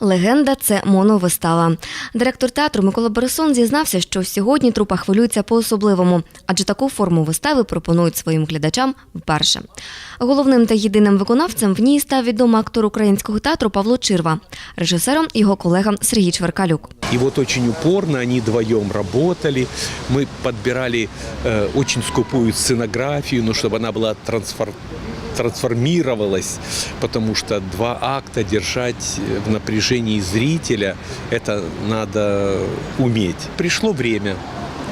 Легенда це моновистава. Директор театру Микола Бересон зізнався, що сьогодні трупа хвилюється по-особливому, адже таку форму вистави пропонують своїм глядачам вперше. Головним та єдиним виконавцем в ній став відомий актор українського театру Павло Чирва, режисером його колега Сергій Чверкалюк. И вот очень упорно они вдвоем работали. Мы подбирали э, очень скупую сценографию, но чтобы она была трансфор- трансформировалась, потому что два акта держать в напряжении зрителя, это надо уметь. Пришло время,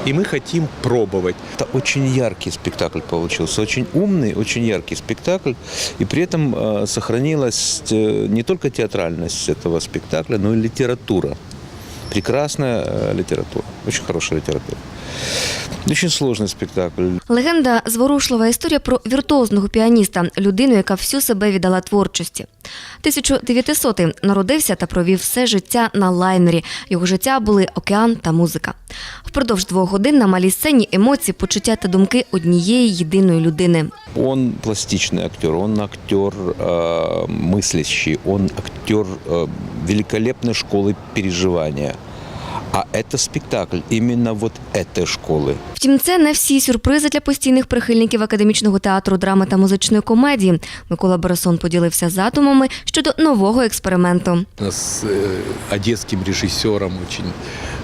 и мы хотим пробовать. Это очень яркий спектакль получился, очень умный, очень яркий спектакль, и при этом э, сохранилась э, не только театральность этого спектакля, но и литература. Прекрасная э, литература, очень хорошая литература. Очень сложный спектакль. Легенда зворушлива історія про віртуозного піаніста, людину, яка всю себе віддала творчості. 1900-й народився та провів все життя на лайнері. Його життя були океан та музика. Впродовж двох годин на малій сцені емоції, почуття та думки однієї єдиної людини. Он пластичный актер, он актер э, мыслящий, он актер э, великолепной школы переживания. А это спектакль именно вот этой школы. Втім, це не всі сюрпризи для постійних прихильників академічного театру драми та музичної комедії. Микола Боросон поділився задумами щодо нового експерименту. с э, одесским режиссером, очень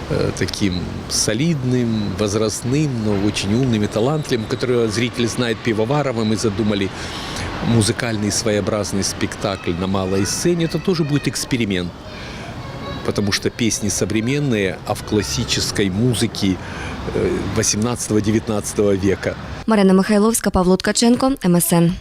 э, таким солидным, возрастным, но очень умным и талантливым, которого зритель знает Пивоварова. Мы задумали музыкальный своеобразный спектакль на малой сцене. Это тоже будет эксперимент, потому что песни современные, а в классической музыке э, 18-19 века. Марина Михайловська, Павло Ткаченко, МСН.